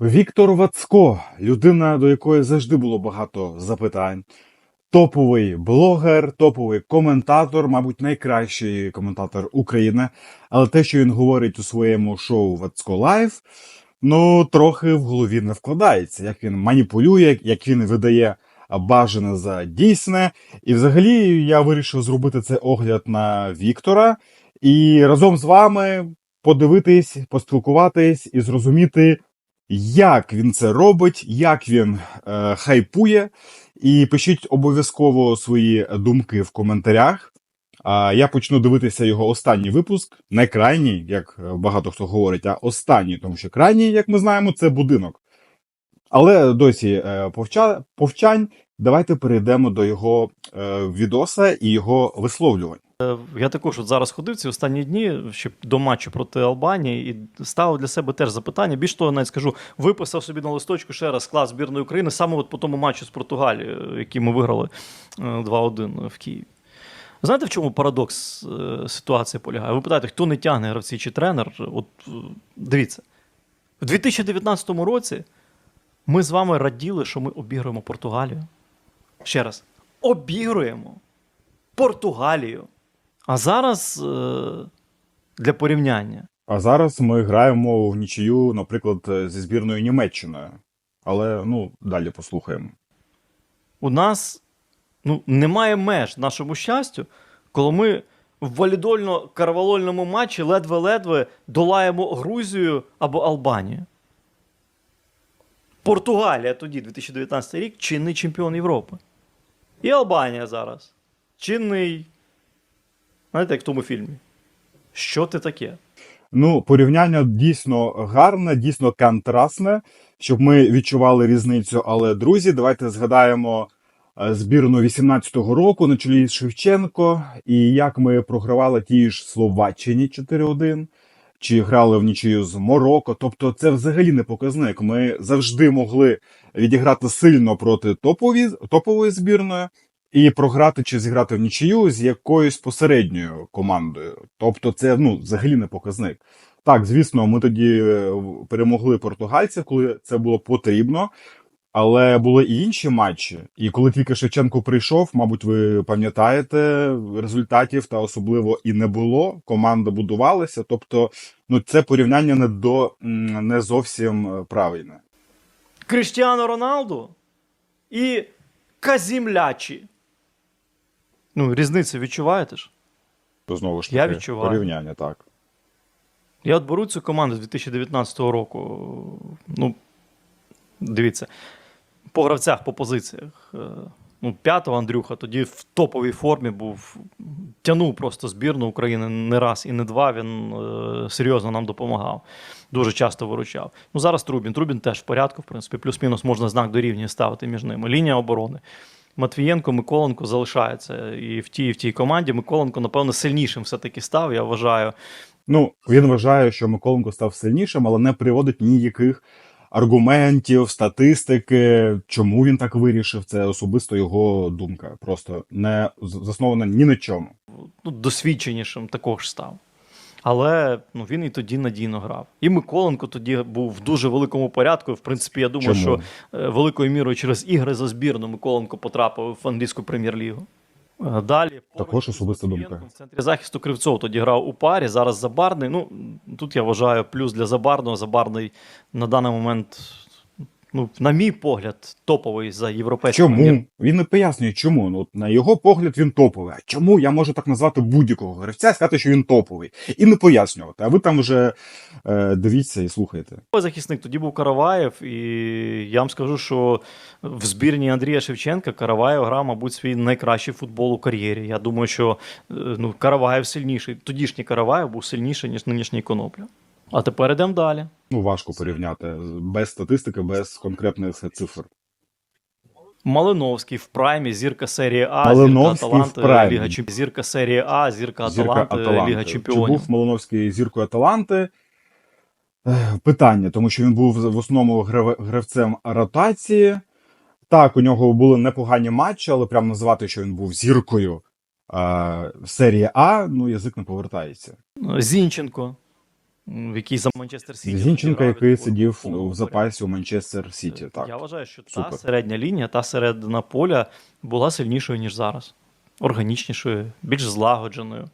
Віктор Вацко, людина, до якої завжди було багато запитань. Топовий блогер, топовий коментатор, мабуть, найкращий коментатор України. Але те, що він говорить у своєму шоу Вацко Лайв, ну трохи в голові не вкладається. Як він маніпулює, як він видає бажане за дійсне. І взагалі я вирішив зробити цей огляд на Віктора і разом з вами подивитись, поспілкуватись і зрозуміти, як він це робить, як він е, хайпує. І пишіть обов'язково свої думки в коментарях. А я почну дивитися його останній випуск, не крайній, як е, багато хто говорить, а останній, тому що крайній, як ми знаємо, це будинок. Але досі е, повча... повчань. Давайте перейдемо до його е, відоса і його висловлювань. Я також от зараз ходив ці останні дні ще до матчу проти Албанії і ставив для себе теж запитання. Більш того, навіть скажу, виписав собі на листочку ще раз склад збірної України саме от по тому матчу з Португалією, який ми виграли е, 2-1 в Києві. Знаєте, в чому парадокс е, ситуації полягає? Ви питаєте, хто не тягне гравці чи тренер? От е, дивіться, в 2019 році ми з вами раділи, що ми обігруємо Португалію. Ще раз, обігруємо Португалію. А зараз е, для порівняння. А зараз ми граємо в нічию, наприклад, е, зі збірною Німеччиною. Але ну, далі послухаємо. У нас ну, немає меж нашому щастю, коли ми в валідольно-карвалольному матчі ледве-ледве долаємо Грузію або Албанію. Португалія тоді, 2019 рік, чинний чемпіон Європи. І Албанія зараз. Чинний. Знаєте, як в тому фільмі. Що ти таке? Ну, порівняння дійсно гарне, дійсно контрастне, щоб ми відчували різницю. Але, друзі, давайте згадаємо е, збірну 18-го року на чолі з Шевченко, і як ми програвали тій ж Словаччині 4-1, чи грали в нічию з Марокко. Тобто, це взагалі не показник. Ми завжди могли відіграти сильно проти топові, топової збірної. І програти чи зіграти в нічию з якоюсь посередньою командою. Тобто, це ну взагалі не показник. Так, звісно, ми тоді е, перемогли португальців, коли це було потрібно. Але були і інші матчі. І коли тільки Шевченко прийшов, мабуть, ви пам'ятаєте результатів, та особливо і не було. Команда будувалася. Тобто, ну це порівняння не до не зовсім е, правильне. Криштіано Роналду і Казімлячі. Ну, різницю відчуваєте ж? То знову ж таки, Я відчуваю. порівняння, так. Я от беру цю команду з 2019 року. Ну, дивіться, по гравцях, по позиціях. Е, Ну, п'ятого Андрюха тоді в топовій формі був. Тянув просто збірну України не раз і не два. Він е, серйозно нам допомагав. Дуже часто виручав. Ну, зараз Трубін. Трубін теж в порядку, в принципі, плюс-мінус можна знак дорівнює ставити між ними. Лінія оборони. Матвієнко, Миколенко залишається і в тій, і в тій команді. Миколенко, напевно, сильнішим все-таки став, я вважаю. Ну, він вважає, що Миколенко став сильнішим, але не приводить ніяких аргументів, статистики, чому він так вирішив. Це особисто його думка. Просто не заснована ні на чому. ну, досвідченішим також став. Але ну, він і тоді надійно грав. І Миколенко тоді був в дуже великому порядку. В принципі, я думаю, Чому? що е, великою мірою через ігри за збірну Миколенко потрапив в англійську прем'єр-лігу. Е, Далі Також особиста думка. В центрі захисту Кривцов тоді грав у парі. Зараз Забарний. Ну тут я вважаю плюс для Забарного. Забарний на даний момент, ну, на мій погляд, топовий за європейським Чому? Він не пояснює, чому. Ну, от на його погляд він топовий. А чому я можу так назвати будь-якого гравця і сказати, що він топовий? І не пояснювати. А ви там вже е, дивіться і слухайте. захисник тоді був Караваєв, і я вам скажу, що в збірні Андрія Шевченка Караваєв грав, мабуть, свій найкращий футбол у кар'єрі. Я думаю, що е, ну, Караваєв сильніший. Тодішній Караваєв був сильніший, ніж нинішній Конопля. А тепер йдемо далі. Ну, важко порівняти без статистики, без конкретних цифр. Малиновський в праймі, зірка серії А, Малиновський зірка Аталанти. Ліга Чемпіонів. Зірка серії А, зірка Зірка Аталанти, Аталанти. Ліга Чи Чемпіонів. був Малиновський зіркою Аталанти? Питання, тому що він був в основному гравцем ротації. Так, у нього були непогані матчі, але прям називати, що він був зіркою е, серії А, ну язик не повертається. Зінченко. В якій за Манчестер Сіті. Зінченка, грав, який сидів в запасі у Манчестер Сіті. Так. Я вважаю, що та середня лінія, та середина поля була сильнішою, ніж зараз. Органічнішою, більш злагодженою.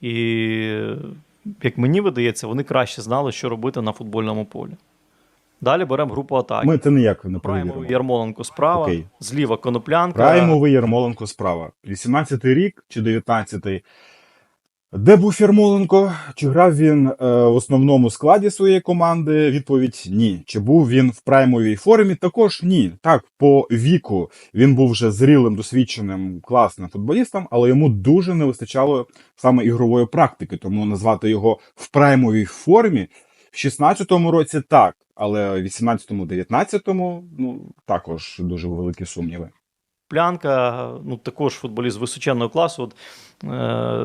І, як мені видається, вони краще знали, що робити на футбольному полі. Далі беремо групу атаки. Ми це ніяк не Праймовий. Ярмоленко справа, Окей. зліва Коноплянка. Праймовий Ярмоленко справа. 18-й рік чи 19-й. Де був Ярмоленко? Чи грав він е, в основному складі своєї команди? Відповідь ні. Чи був він в праймовій формі? Також ні. Так, по віку він був вже зрілим, досвідченим, класним футболістом, але йому дуже не вистачало саме ігрової практики. Тому назвати його в праймовій формі в 16-му році так, але в 18-му, 19-му ну також дуже великі сумніви. Плянка, ну також футболіст височенного класу. От,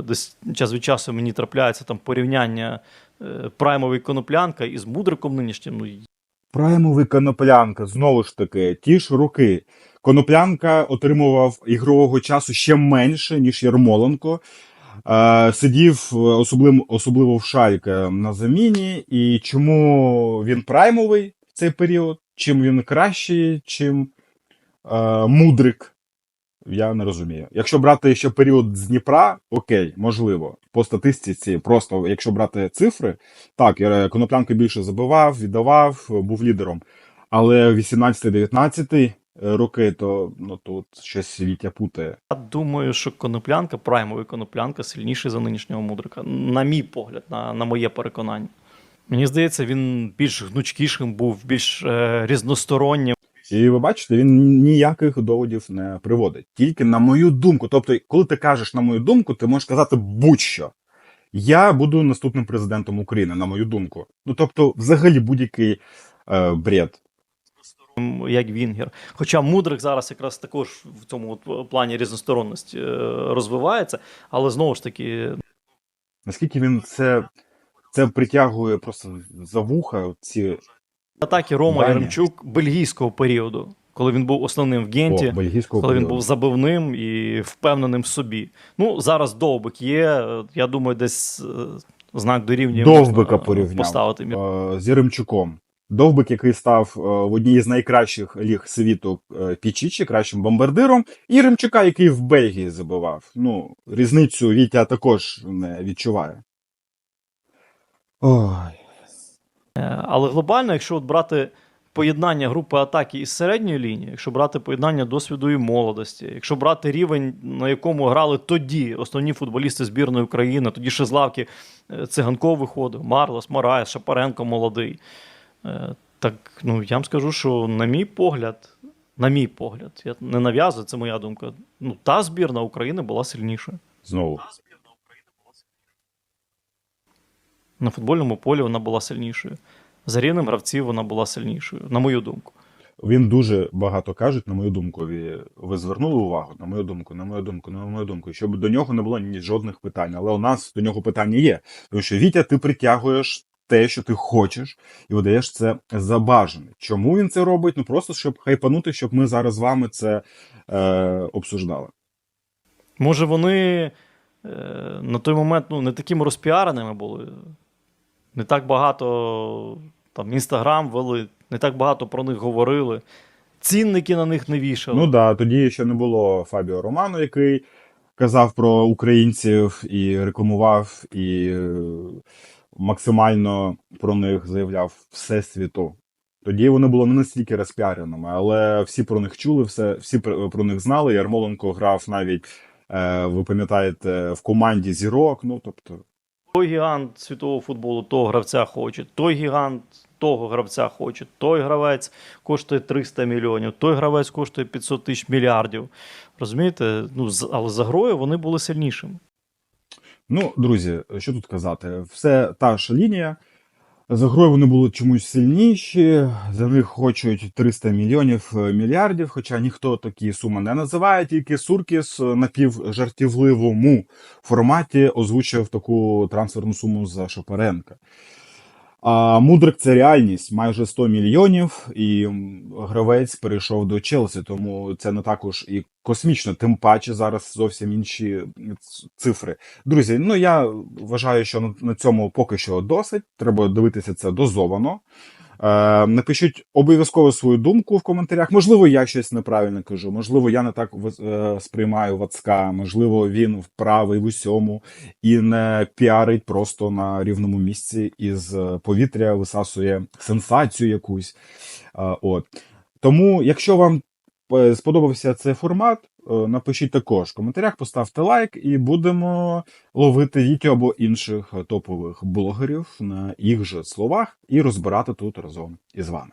десь час від часу мені трапляється там порівняння е, праймовий коноплянка із мудриком нинішнім. Ну, Праймовий Коноплянка, знову ж таки, ті ж роки. Коноплянка отримував ігрового часу ще менше, ніж Ярмоленко. Е, сидів е, особливо, особливо в Шальке на заміні. І чому він праймовий в цей період? Чим він кращий, чим е, мудрик? Я не розумію. Якщо брати ще період з Дніпра, окей, можливо. По статистиці, просто якщо брати цифри, так, е, Коноплянка більше забивав, віддавав, е, був лідером. Але 18-19 роки, то ну тут щось Вітя путає. Я думаю, що коноплянка, праймовий коноплянка, сильніший за нинішнього мудрика. На мій погляд, на, на моє переконання. Мені здається, він більш гнучкішим був, більш е, різностороннім. І ви бачите, він ніяких доводів не приводить. Тільки на мою думку. Тобто, коли ти кажеш на мою думку, ти можеш казати будь-що. Я буду наступним президентом України, на мою думку. Ну тобто, взагалі будь-який е, бред. як Вінгер. Хоча Мудрик зараз якраз також в цьому от плані різносторонності е, розвивається, але знову ж таки, Наскільки він це, це притягує просто за вуха ці атаки Рома Даня. Яремчук бельгійського періоду, коли він був основним в Генті, о, коли він був забивним і впевненим в собі. Ну, зараз довбик є. Я думаю, десь е, знак дорівнює Довбика порівняв. поставити. Е, з Яремчуком. Довбик, який став е, в одній з найкращих ліг світу Пічічі, кращим бомбардиром, і Ремчука, який в Бельгії забивав. Ну, різницю Вітя також не відчуває. Ой. Е, Але глобально, якщо от брати поєднання групи атаки із середньої лінії, якщо брати поєднання досвіду і молодості, якщо брати рівень, на якому грали тоді основні футболісти збірної України, тоді ще з лавки е, Циганков виходив, Марлос, Мораєс, Шапаренко молодий. Е, Так, ну я вам скажу, що на мій погляд, на мій погляд, я не нав'язую, це моя думка. Ну, та збірна України була сильнішою. Знову. На футбольному полі вона була сильнішою. За рівнем гравців вона була сильнішою, на мою думку. Він дуже багато каже, на мою думку. Ви, ви звернули увагу, на мою думку, на мою думку, на мою думку, щоб до нього не було ні жодних питань. Але у нас до нього питання є. Тому що Вітя, ти притягуєш те, що ти хочеш, і видаєш це за бажане. Чому він це робить? Ну просто щоб хайпанути, щоб ми зараз з вами це е, обсуждали. Може, вони е, на той момент ну, не такими розпіареними були. Не так багато там інстаграм вели, не так багато про них говорили. Цінники на них не вішали. Ну да, тоді ще не було Фабіо Романо, який казав про українців і рекламував, і е, максимально про них заявляв всесвіту. Тоді вони були не настільки розпіареними, але всі про них чули, все, всі про них знали. Ярмоленко грав навіть, е, ви пам'ятаєте, в команді зірок. Ну тобто, Той гігант світового футболу того гравця хоче, той гігант того гравця хоче, той гравець коштує 300 мільйонів, той гравець коштує 500 тисяч мільярдів. Розумієте? Ну, але за грою вони були сильнішими. Ну, друзі, що тут казати? Все та ж лінія. За грою вони були чомусь сильніші, за них хочуть 300 мільйонів е, мільярдів, хоча ніхто такі суми не називає, тільки Суркіс на півжартівливому форматі озвучив таку трансферну суму за Шапаренка. А Мудрик це реальність, майже 100 мільйонів, і гравець перейшов до Челсі, тому це не також і космічно, тим паче зараз зовсім інші цифри. Друзі, ну я вважаю, що на- цьому поки що досить. Треба дивитися це дозовано. Е, напишіть обов'язково свою думку в коментарях. Можливо, я щось неправильно кажу, можливо, я не так е, сприймаю Вацка, можливо, він вправий в усьому і не піарить просто на рівному місці із е, повітря, висасує сенсацію якусь. Е, От. Тому, якщо вам сподобався цей формат, е, напишіть також в коментарях, поставте лайк, і будемо ловити Вітю або інших е, топових блогерів на їх же словах і розбирати тут разом із вами.